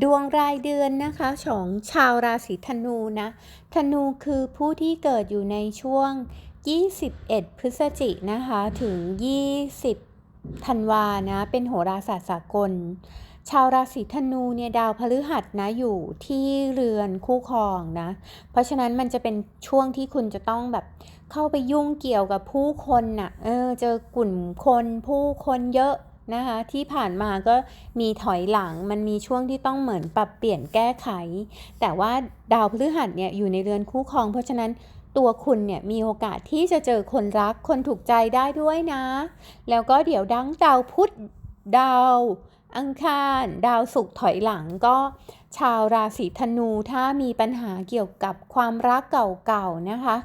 ดวงรายเดือนนะคะของชาวราศีธนูนะ ธนูคือผู้ที่เกิดอยู่ในช่วง 21 พฤศจิกนะคะถึง 20 ธันวานะ เป็นโหราศาสตร์สากล ชาวราศีธนูเนี่ยดาวพฤหัสนะอยู่ที่เรือนคู่ครองนะ เพราะฉะนั้นมันจะเป็นช่วงที่คุณจะต้องแบบเข้าไปยุ่งเกี่ยวกับผู้คนน่ะ เออเจอกลุ่มคนผู้คนเยอะ นะคะที่ผ่านมาก็มีถอยหลังมันมีช่วงที่ต้องเหมือนปรับเปลี่ยนแก้ไข แต่ว่าดาวพฤหัสเนี่ยอยู่ในเรือนคู่ครอง เพราะฉะนั้นตัวคุณเนี่ยมีโอกาสที่จะเจอคนรักคนถูกใจได้ด้วยนะ แล้วก็เดี๋ยวดังดาวพุธดาวอังคารดาวศุกร์ถอยหลังก็ชาวราศีธนูถ้ามีปัญหาเกี่ยวกับความรักเก่าๆนะคะ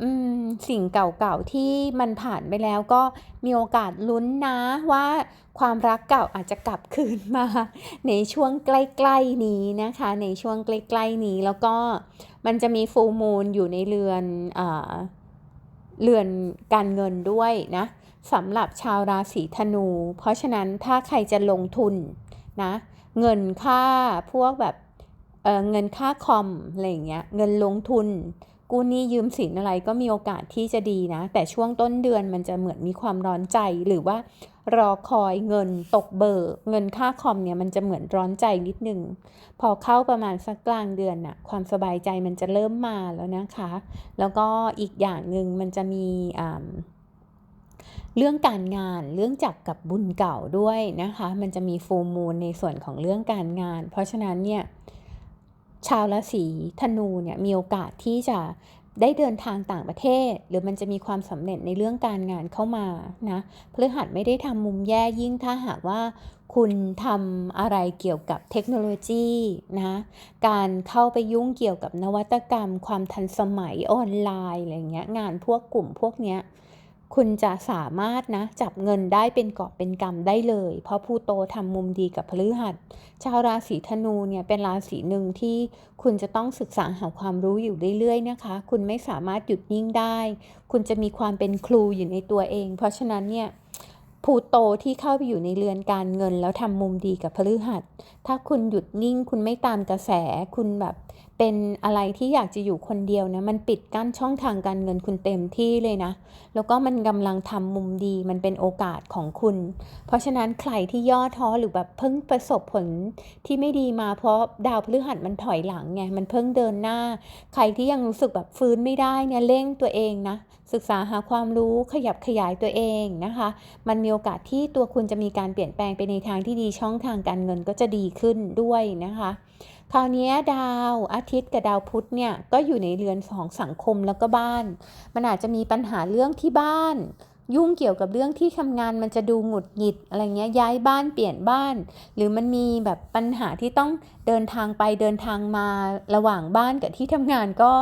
อืม สิ่งเก่าๆที่มันผ่านไปแล้วก็มีโอกาสลุ้นนะว่าความรักเก่าอาจจะกลับคืนมา ในช่วงใกล้ๆนี้นะคะ ในช่วงใกล้ๆนี้แล้วก็มันจะมีฟูมูลอยู่ในเรือนเอ่อเรือนการเงินด้วยนะสำหรับชาวราศีธนู เพราะฉะนั้นถ้าใครจะลงทุนนะเงินค่าพวกแบบเเงินค่าคอมอะไรอย่างเงี้ยเงินลงทุน กู้หนี้ยืมสินอะไรก็มีโอกาสที่จะดีนะ แต่ช่วงต้นเดือนมันจะเหมือนมีความร้อนใจหรือว่ารอคอยเงินตกเบิกเงินค่าคอมเนี่ยมันจะเหมือนร้อนใจนิดนึง พอเข้าประมาณสักกลางเดือนน่ะความสบายใจมันจะเริ่มมาแล้วนะคะ แล้วก็อีกอย่างหนึ่งมันจะมีเรื่องการงานเรื่องจักกับบุญเก่าด้วยนะคะ มันจะมีฟูมูลในส่วนของเรื่องการงาน เพราะฉะนั้นเนี่ย ชาวราศีธนูเนี่ยมีโอกาสที่จะได้เดินทางต่างประเทศ หรือมันจะมีความสำเร็จในเรื่องการงานเข้ามานะพฤหัสไม่ได้ทำมุมแย่ยิ่งถ้าหากว่าคุณทำอะไรเกี่ยวกับเทคโนโลยีนะ การเข้าไปยุ่งเกี่ยวกับนวัตกรรม ความทันสมัยออนไลน์อะไรเงี้ยงานพวกกลุ่มพวกเนี้ย คุณจะสามารถนะจับเงินได้เป็นกอบเป็นกำได้เลย เพราะผู้โตทำมุมดีกับพฤหัส ชาวราศีธนูเนี่ยเป็นราศีหนึ่งที่คุณจะต้องศึกษาหาความรู้อยู่เรื่อยๆนะคะ คุณไม่สามารถหยุดนิ่งได้ คุณจะมีความเป็นครูอยู่ในตัวเอง เพราะฉะนั้นเนี่ยผูโตที่เข้าไปอยู่ในเรือนการเงิน แล้วทำมุมดีกับพฤหัส ถ้าคุณหยุดนิ่ง คุณไม่ตามกระแส คุณแบบเป็นอะไรที่อยากจะอยู่คนเดียวนะมันปิดกั้นช่องทางการเงินคุณเต็มที่เลยนะ แล้วก็มันกำลังทำมุมดีมันเป็นโอกาสของคุณ เพราะฉะนั้นใครที่ย่อท้อหรือแบบเพิ่งประสบผลที่ไม่ดีมาเพราะดาวพฤหัสมันถอยหลังไงมันเพิ่งเดินหน้า ใครที่ยังรู้สึกแบบฟื้นไม่ได้เนี่ยเร่งตัวเองนะศึกษาหาความรู้ขยับขยายตัวเองนะคะ มันมีโอกาสที่ตัวคุณจะมีการเปลี่ยนแปลงไปในทางที่ดีช่องทางการเงินก็จะดีขึ้นด้วยนะคะ คราวนี้ดาวอาทิตย์กับดาวพุธเนี่ยก็อยู่ในเรือนของสังคมแล้วก็บ้าน มันอาจจะมีปัญหาเรื่องที่บ้าน ยุ่งเกี่ยวกับเรื่องที่ทำงานมันจะดูหงุดหงิดอะไรเงี้ยย้ายบ้านเปลี่ยนบ้าน หรือมันมีแบบปัญหาที่ต้องเดินทางไปเดินทางมาระหว่างบ้านกับที่ทำงานก็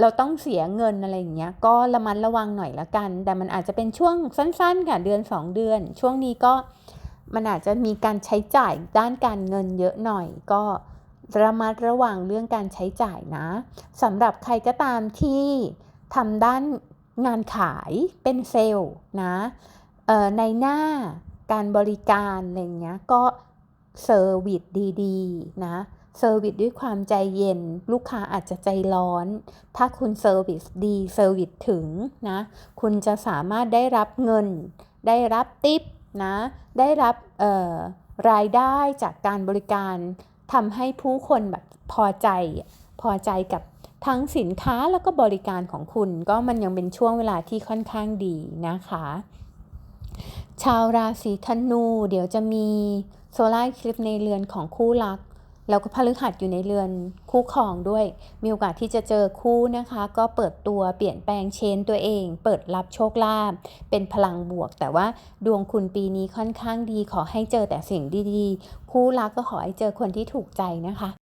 เราต้องเสียเงินอะไรอย่างเงี้ยก็ระมัดระวังหน่อยละกัน แต่มันอาจจะเป็นช่วงสั้นๆค่ะเดือน 2 เดือน ช่วงนี้ก็มันอาจจะมีการใช้จ่ายด้านการเงินเยอะหน่อยก็ ระมัดระวังเรื่องการใช้จ่ายนะสำหรับใครก็ตามที่ทำด้านงานขายเป็นเซลล์นะในหน้าการบริการอะไรเงี้ยก็เซอร์วิสดีๆนะเซอร์วิสด้วยความใจเย็น ลูกค้าอาจจะใจร้อน ถ้าคุณเซอร์วิสดีเซอร์วิสถึงนะคุณจะสามารถได้รับเงิน ได้รับติปนะได้รับรายได้จากการบริการ ทำให้ผู้คนแบบพอใจพอใจกับทั้งสินค้าแล้วก็บริการของคุณ ก็มันยังเป็นช่วงเวลาที่ค่อนข้างดีนะคะ ชาวราศีธนู เดี๋ยวจะมีโซล่าคลิปในเรือนของคู่รัก แล้วก็พฤหัสอยู่ในเรือนคู่ครองด้วย มีโอกาสที่จะเจอคู่นะคะ ก็เปิดตัวเปลี่ยนแปลงเชนตัวเอง เปิดรับโชคลาภเป็นพลังบวก แต่ว่าดวงคุณปีนี้ค่อนข้างดี ขอให้เจอแต่สิ่งดีๆ คู่รักก็ขอให้เจอคนที่ถูกใจนะคะ